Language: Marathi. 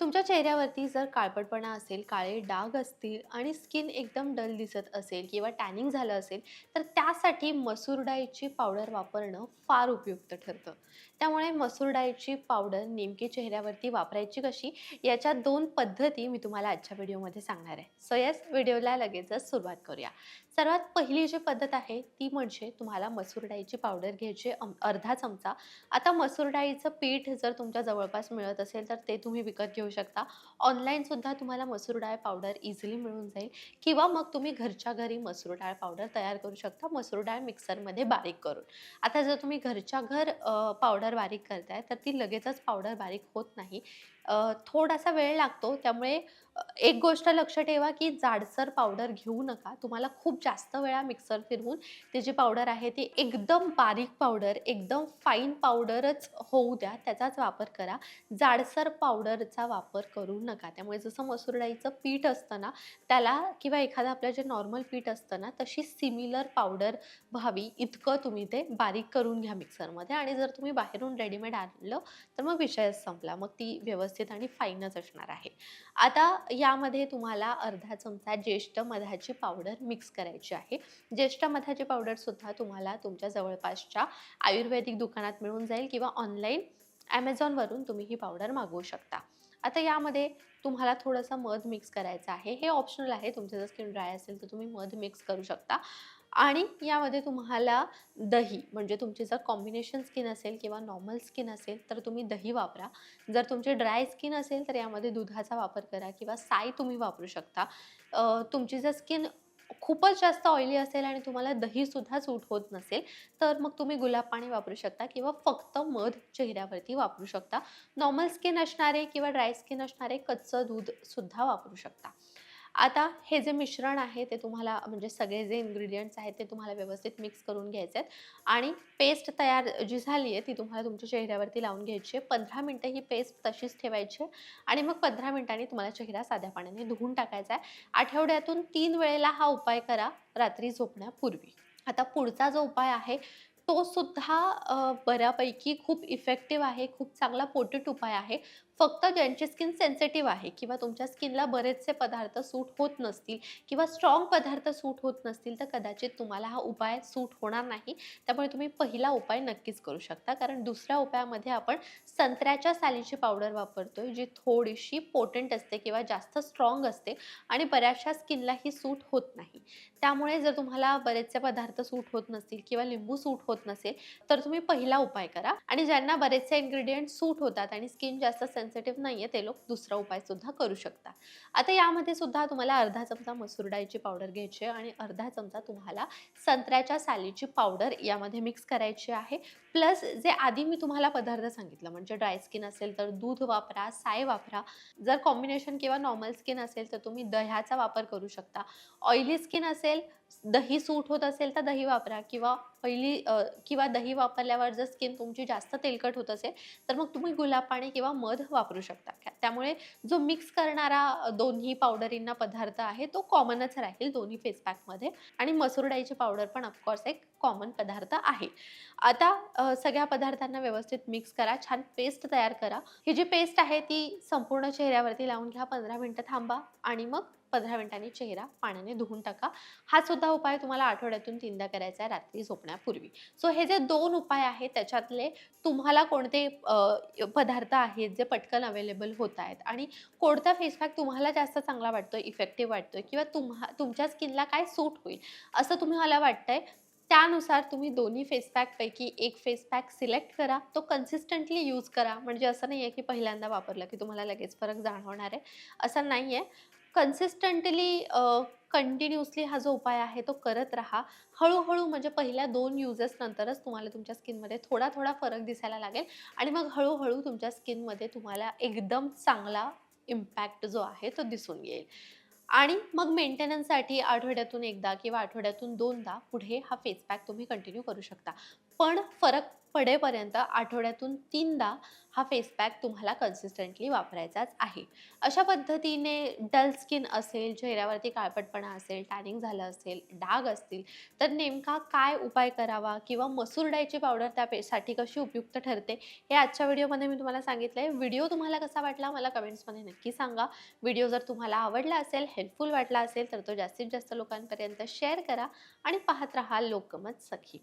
तुमच्या चेहऱ्यावरती जर काळपटपणा असेल, काळे डाग असतील आणि स्किन एकदम डल दिसत असेल किंवा टॅनिंग झालं असेल, तर त्यासाठी मसूर डाळीची पावडर वापरणं फार उपयुक्त ठरतं. त्यामुळे मसूर डाळीची पावडर नेमकी चेहऱ्यावरती वापरायची कशी, याच्या दोन पद्धती मी तुम्हाला आजच्या व्हिडिओमध्ये सांगणार आहे. सो यस व्हिडिओला लगेचच सुरुवात करूया. सर्वात पहिली जी पद्धत आहे, ती म्हणजे तुम्हाला मसूर डाळीची पावडर घ्यायची अर्धा चमचा. आता मसूर डाळीचं पीठ जर तुमच्या जवळपास मिळत असेल, तर ते तुम्ही विकत घेऊ शकता. ऑनलाईन सुद्धा तुम्हाला मसूर डाळ पावडर इझिली मिळून जाईल किंवा मग तुम्ही घरच्या घरी मसूर डाळ पावडर तयार करू शकता, मसूर डाळ मिक्सरमध्ये बारीक करून. आता जर तुम्ही घरच्या घर पावडर बारीक करताय, तर ती लगेचच पावडर बारीक होत नाही. थोडासा वेळ लागतो. त्यामुळे एक गोष्ट लक्ष ठेवा, की जाडसर पावडर घेऊ नका. तुम्हाला खूप जास्त वेळा मिक्सर फिरवून ती जी पावडर आहे, ती एकदम बारीक पावडर, एकदम फाईन पावडरच होऊ द्या, त्याचाच वापर करा. जाडसर पावडरचा वापर करू नका. त्यामुळे जसं मसूर डाळीचं पीठ असतं ना, त्याला किंवा एखादं आपलं जे नॉर्मल पीठ असतं ना, तशी सिमिलर पावडर व्हावी इतकं तुम्ही ते बारीक करून घ्या मिक्सरमध्ये आणि जर तुम्ही बाहेरून रेडीमेड आणलं, तर मग विषयच संपला. मग ती व्यवस्थित व्यवस्थित आणि फाईनच असणार आहे. आता यामध्ये तुम्हाला अर्धा चमचा ज्येष्ठ मधाची पावडर मिक्स करायची आहे. ज्येष्ठ मधाची पावडरसुद्धा तुम्हाला तुमच्या जवळपासच्या आयुर्वेदिक दुकानात मिळून जाईल किंवा ऑनलाईन ॲमेझॉनवरून तुम्ही ही पावडर मागवू शकता. आता यामध्ये तुम्हाला थोडंसं मध मिक्स करायचं आहे. हे ऑप्शनल आहे. तुमचं जर स्किन ड्राय असेल, तर तुम्ही मध मिक्स करू शकता आणि यामध्ये तुम्हाला दही म्हणजे तुमची जर कॉम्बिनेशन स्किन असेल किंवा नॉर्मल स्किन असेल, तर तुम्ही दही वापरा. जर तुमची ड्राय स्किन असेल, तर यामध्ये दुधाचा वापर करा किंवा साय तुम्ही वापरू शकता. तुमची जर स्किन खूपच जास्त ऑइली असेल आणि तुम्हाला दहीसुद्धा सूट होत नसेल, तर मग तुम्ही गुलाब पाणी वापरू शकता किंवा फक्त मध चेहऱ्यावरती वापरू शकता. नॉर्मल स्किन असणारे किंवा ड्राय स्किन असणारे कच्चं दूधसुद्धा वापरू शकता. आता हे जे मिश्रण आहे, ते तुम्हाला म्हणजे सगळे जे इन्ग्रेडियंट्स आहेत, ते तुम्हाला व्यवस्थित मिक्स करून घ्यायचे आहेत आणि पेस्ट तयार जी झाली आहे, ती तुम्हाला तुमच्या चेहऱ्यावरती लावून घ्यायची आहे. पंधरा मिनटं ही पेस्ट तशीच ठेवायची आहे आणि मग 15 मिनिटांनी तुम्हाला चेहरा साध्या पाण्याने धुवून टाकायचा आहे. आठवड्यातून तीन वेळेला हा उपाय करा, रात्री झोपण्यापूर्वी. आता पुढचा जो उपाय आहे, तो सुद्धा बऱ्यापैकी खूप इफेक्टिव्ह आहे. खूप चांगला पोटेट उपाय आहे. फक्त ज्यांची स्किन सेन्सिटिव्ह आहे किंवा तुमच्या स्किनला बरेचसे पदार्थ सूट होत नसतील किंवा स्ट्राँग पदार्थ सूट होत नसतील, तर कदाचित तुम्हाला हा उपाय सूट होणार नाही. त्यामुळे तुम्ही पहिला उपाय नक्कीच करू शकता. कारण दुसऱ्या उपायामध्ये आपण संत्र्याच्या सालीची पावडर वापरतोय, जी थोडीशी पोटंट असते किंवा जास्त स्ट्राँग असते आणि बऱ्याचशा स्किनला ही सूट होत नाही. त्यामुळे जर तुम्हाला बरेचसे पदार्थ सूट होत नसतील किंवा लिंबू सूट होत नसेल, तर तुम्ही पहिला उपाय करा आणि ज्यांना बरेचसे इन्ग्रेडियंट सूट होतात आणि स्किन जास्त सेन्सिटिव्ह नाहीये, ते लोक दुसरा उपाय सुद्धा करू शकता. आता यामध्ये सुद्धा तुम्हाला अर्धा चमचा मसूर डाळीची पावडर घ्यायची आहे आणि अर्धा चमचा तुम्हाला संत्र्याच्या सालीची पावडर यामध्ये मिक्स करायची आहे. प्लस जे आधी मी तुम्हाला पदार्थ सांगितलं, म्हणजे ड्राय स्किन असेल, तर दूध वापरा, साय वापरा. जर कॉम्बिनेशन किंवा नॉर्मल स्किन असेल, तर तुम्ही दह्याचा वापर करू शकता. ऑइली स्किन असेल, दही सूट होत असेल, तर दही वापरा किंवा पहिली किंवा दही वापरल्यावर जर स्किन तुमची जास्त तेलकट होत असेल, तर मग तुम्ही गुलाब पाणी किंवा मध वापरू शकता. त्यामुळे जो मिक्स करणारा दोन्ही पावडरींना पदार्थ आहे, तो कॉमनच राहील दोन्ही फेस पॅकमध्ये आणि मसूर डाळीची पावडर पण ऑफकोर्स एक कॉमन पदार्थ आहे. आता सगळ्या पदार्थांना व्यवस्थित मिक्स करा. छान पेस्ट तयार करा. ही जी पेस्ट आहे, ती संपूर्ण चेहऱ्यावरती लावून घ्या. पंधरा मिनटं थांबा आणि मग 15 मिनिटांनी चेहरा पाण्याने धुवून टाका. हा सुद्धा उपाय तुम्हाला आठवड्यातून तीनदा करायचा आहे, रात्री झोपण्यापूर्वी. सो हे जे दोन उपाय आहेत, त्याच्यातले तुम्हाला कोणते पदार्थ आहेत, जे पटकन अवेलेबल होत आहेत आणि कोणता फेस पॅक तुम्हाला जास्त चांगला वाटतोय, इफेक्टिव्ह वाटतोय किंवा तुम्हा तुमच्या स्किनला काय सूट होईल, असं तुम्हाला वाटतंय, त्यानुसार तुम्ही दोन्ही फेस पॅकपैकी एक फेस पॅक सिलेक्ट करा. तो कन्सिस्टंटली यूज करा. म्हणजे असं नाही आहे की पहिल्यांदा वापरला, की तुम्हाला लगेच फरक जाणवणार आहे, असं नाही आहे कन्सिस्टंटली कंटिन्युअसली हा जो उपाय आहे, तो करत राहा. हळूहळू म्हणजे पहिल्या दोन युजेस नंतरच तुम्हाला तुमच्या स्किनमध्ये थोडा-थोडा फरक दिसायला लागेल आणि मग हळूहळू तुमच्या स्किनमध्ये तुम्हाला एकदम चांगला इम्पॅक्ट जो आहे, तो दिसून येईल. आणि मग मेंटेनन्ससाठी आठवड्यातून एकदा किंवा आठवड्यातून दोनदा पुढे हा फेस पॅक तुम्ही कंटिन्यू करू शकता. पण फरक पडेपर्यंत आठवड्यातून तीनदा हा फेस पॅक तुम्हाला कन्सिस्टंटली वापरायचाच आहे. अशा पद्धतीने डल स्किन असेल चेहऱ्यावरती काळपटपणा असेल टॅनिंग झालं असेल डाग असतील तर नेमका काय उपाय करावा किंवा मसूर डाळीची पावडर त्यासाठी कशी उपयुक्त ठरते हे आजच्या व्हिडिओमध्ये मी तुम्हाला सांगितलं आहे व्हिडिओ तुम्हाला कसा वाटला मला कमेंट्समध्ये नक्की सांगा. व्हिडिओ जर तुम्हाला आवडला असेल हेल्पफुल वाटला असेल तर तो जास्तीत जास्त लोकांपर्यंत शेअर करा आणि पाहत राहा लोकमत सखी.